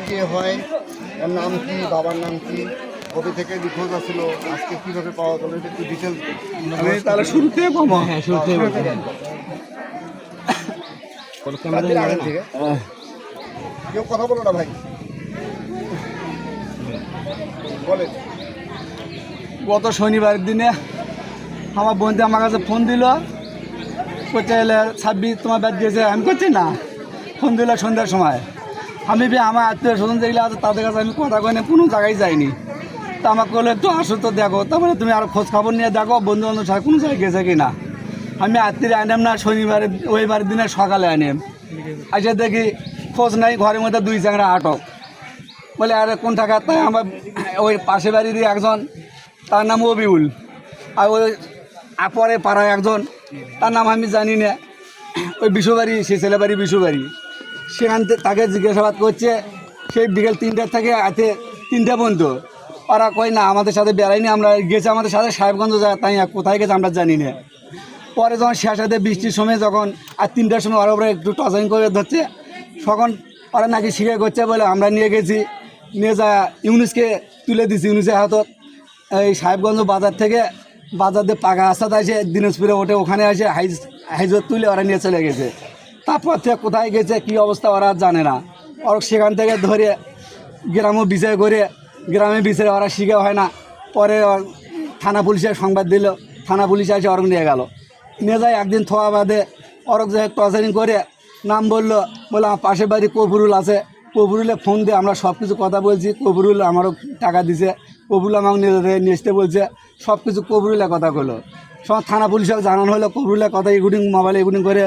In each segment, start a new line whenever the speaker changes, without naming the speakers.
কে হয় ওর নাম কি বাবার নাম কি কবে থেকে নিখোঁজ আছিল আজকে কীভাবে পাওয়া গেল এটা একটু ডিটেলস
আমি তাহলে শুরুতে কম
হ্যাঁ শুরুতে
কেউ কথা বলো না ভাই। বলেন
গত শনিবার দিনে আমার বন্ধু আমার কাছে ফোন দিল করতে এলে ছাব্বিশ তোমার ব্যাট দিয়েছে আমি করছি না ফোন দিল সন্ধ্যার সময়। আমি বি আমার আত্মীয় স্বজন যেগুলো আছে, তাদের কাছে আমি কথা কই না কোনো জায়গায় যাইনি। তা আমাকে বলে একটু আসো তো দেখো। তারপরে তুমি আরও খোঁজ খবর নিয়ে দেখো বন্ধু বান্ধব সাথে কোনো জায়গায় গেছে কি না আমি আত্মীয় আনাম না, শনিবার ওইবার দিনে সকালে আনিম আচ্ছা দেখি খোঁজ নাই, ঘরের মধ্যে দুই চাংরা আটক। বলে, আরে, কোন থাকা তাই আমার ওই পাশে বাড়িরই একজন, তার নাম অবিউল। আর ওই পরে পাড়ায় একজন, তার নাম আমি জানি না। ওই বিশ্ববাড়ি সে ছেলেবাড়ি বিশ্ববাড়ি সেখান থেকে তাকে জিজ্ঞাসাবাদ করছে, সেই বিকেল তিনটার থেকে আতে তিনটা পর্যন্ত। ওরা কয়, না, আমাদের সাথে বেড়াইনি আমরা গেছে আমাদের সাথে সাহেবগঞ্জ যায়, তাই কোথায় গেছে আমরা জানি না। পরে যখন শেষাতে বৃষ্টির সময় যখন, আর তিনটার সময় ওরা ওরা একটু টচারিং করে ধরছে, তখন ওরা নাকি শিখে করছে, বলে, আমরা নিয়ে গেছি, নিয়ে যা, ইউনুসকে তুলে দিছি, ইউনুসের হাতত। এই সাহেবগঞ্জ বাজার থেকে বাজার দিয়ে পাকা রাস্তাতে আসে দিনাজপুরে ওঠে ওখানে আসে হাইজ, হাইজত তুলে ওরা নিয়ে চলে গেছে। তারপর থেকে কোথায় গেছে, কি অবস্থা ওরা জানে না। ওরা সেখান থেকে ধরে গ্রামও বিচার করে, গ্রামে বিচারে ওরা শিখে হয় না। পরে থানা পুলিশের সংবাদ দিল, থানা পুলিশ আসে ওরক নিয়ে গেল। নিয়ে যায় একদিন থোয়া বাদে ওরক যায় টর্চারিং করে, নাম বলল বলে আমার পাশের বাড়ি কবরুল আছে। কবরুলে ফোন দিয়ে আমরা সব কিছু কথা বলছি। কবরুল আমারও টাকা দিছে। কবরুল আমাকে নিয়ে নিয়ে বলছে। সব কিছু কবরুলে কথা কলো সব থানা পুলিশকে জানানো হলো কবরুলে কথা ইগুডিং মোবাইলে ইগুডিং করে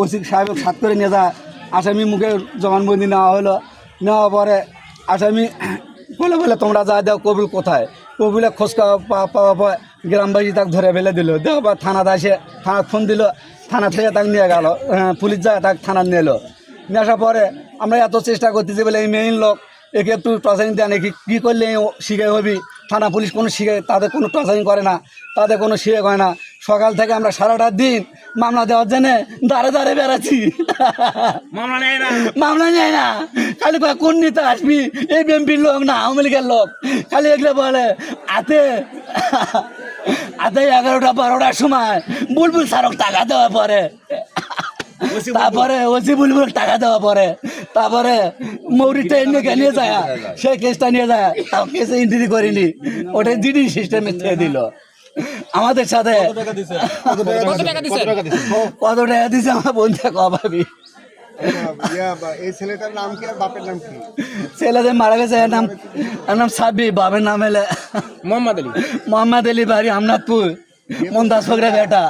ওসি সাহেব সাত করে নিয়ে যায়। আসামি মুখে জবানবন্দি নেওয়া হলো। নেওয়ার পরে আসামি বলে বলে, তোমরা যা দাও, কবুল কোথায়? কবুলে খোঁজ পাওয়া পর গ্রামবাসী তাকে ধরে ফেলে দিল। দেওয়া পর থানাতে আসে থানা ফোন দিল। থানা থেকে তাকে নিয়ে গেল। পুলিশ যায়, তাকে থানা নিয়ে এলো। নিয়ে আসার পরে আমরা এত চেষ্টা করতেছি বলে এই মেইন লোক একে একটু টর্চারিং দেয় নাকি? কী করলে শিখে হবি? থানা পুলিশ কোনো শিখে তাদের কোনো টর্চারিং করে না। তাদের কোনো শিখে হয় না। সকাল থেকে আমরা সারাটা দিন মামলা দেওয়ার জন্যে দাঁড়ে দাঁড়ে বেড়াচ্ছি।
মামলা নেয় না।
খালি কোন নেতা আসবি? এই বিএমপির লোক না আওয়ামী লীগের লোক। খালি এগুলো বলে আতে আতে এগারোটা বারোটার সময় বুলবুল সারক টাকা দেওয়া পরে। তারপরে ওসি বুলবুল টাকা দেওয়া পরে তারপরে মৌরিটা এনে নিয়ে যায় সেই কেসটা নিয়ে যায় তাও কেসে এন্ট্রি করিনি। ওটা জিডি সিস্টেমে ছেড়ে দিল। আমাদের সাথে।
কত টাকা দিছে?
কত টাকা দিছে? আমার বন্ধু কবাবি
এই ছেলেটার নাম কি আর বাপের নাম কি?
ছেলেদের মারা গেছে এর নাম এর নাম সাবি বাবার নাম এলে
মোহাম্মদ আলী।
মোহাম্মদ আলী বাড়ি আমনাথপুর মন্দাস ফকরে বেটা।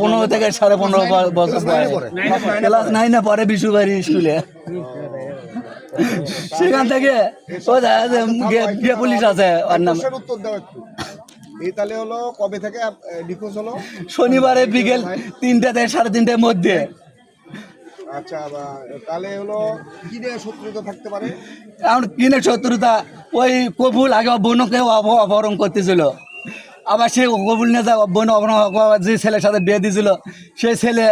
পনেরো থেকে সাড়ে পনেরো বছর ক্লাস নাইনে পরে বিশুবাড়ি স্কুলে। সেখান থেকে পুলিশ আছে ওর নাম।
উত্তর দাও একটু। এই তাহলে হলো কবে থেকে নিখোঁজ হলো?
শনিবারে বিকেল তিনটে থেকে সাড়ে তিনটের মধ্যে।
আচ্ছা তাহলে হলো কি নিয়ে শত্রুতা থাকতে পারে?
এখন কিনে শত্রুতা? ওই কবুল আগে বোনকে অপ- অপহরণ করতেছিল। আবার সেই কবুল নেতা বোন যে ছেলের সাথে বিয়ে দিয়েছিল, সেই ছেলে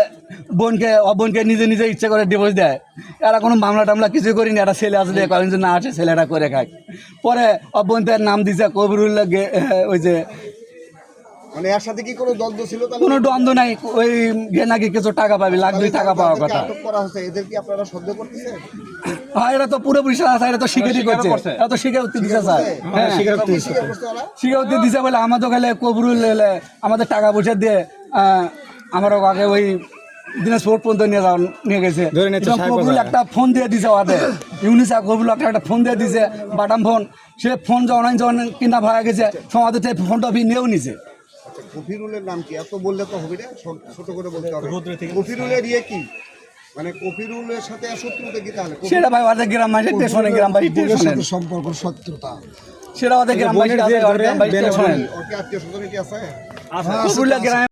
বোনকে বোনকে নিজে নিজে ইচ্ছে করে ডিভোর্স দেয়। এরা কোনো মামলা টামলা কিছু করিনি, একটা ছেলে আসলে কয়েকজন না আছে, ছেলেটা করে খায়। পরে অবন্তের নাম দিছে কবিরুল্লাহ ওই যে
মানে এর সাথে কি কোনো দ্বন্দ্ব ছিল
কোনো দ্বন্দ্ব নাই। ওই নাকি কিছু টাকা পাবি লাখ দুই টাকা পাওয়ার কথা।
আটক করা হচ্ছে এদের কি আপনারা সন্দেহ করতেছেন?
হ্যাঁ এটা তো পুরোপুরি সারা এটা তো স্বীকারই করছে। এটা তো স্বীকার উত্তর দিচ্ছে স্যার। হ্যাঁ। দিছে বলে আমাদের গেলে কবরুল এলে আমাদের টাকা পয়সা দিয়ে আমার আগে ওই দিনাজপুর পর্যন্ত নিয়ে যাওয়া নিয়ে গেছে। একটা ফোন দিয়ে দিছে ওদের ইউনিসা কবরুল একটা একটা ফোন দিয়ে দিছে বাটাম ফোন। সে ফোন যখন যখন কিনা ভাড়া গেছে সমাজের ফোনটা নিয়েও নিছে।
কফিরুলের নাম কি? এত বললে তো হবে না ছোট- করে বলতে হবে। কফিরুলের ইয়ে কি? মানে কফিরুলের সাথে শত্রুতা কি তাহলে?
সেটা ভাই ওদের গ্রাম বাসী টেশনে গ্রাম বাড়ি টেশনে
সম্পর্ক শত্রুতা।
সেটা ওদের গ্রাম বাড়ি গ্রাম বাড়ি টেশনে
আত্মীয় স্বজন কি আছে?
কফিরুলের গ্রামে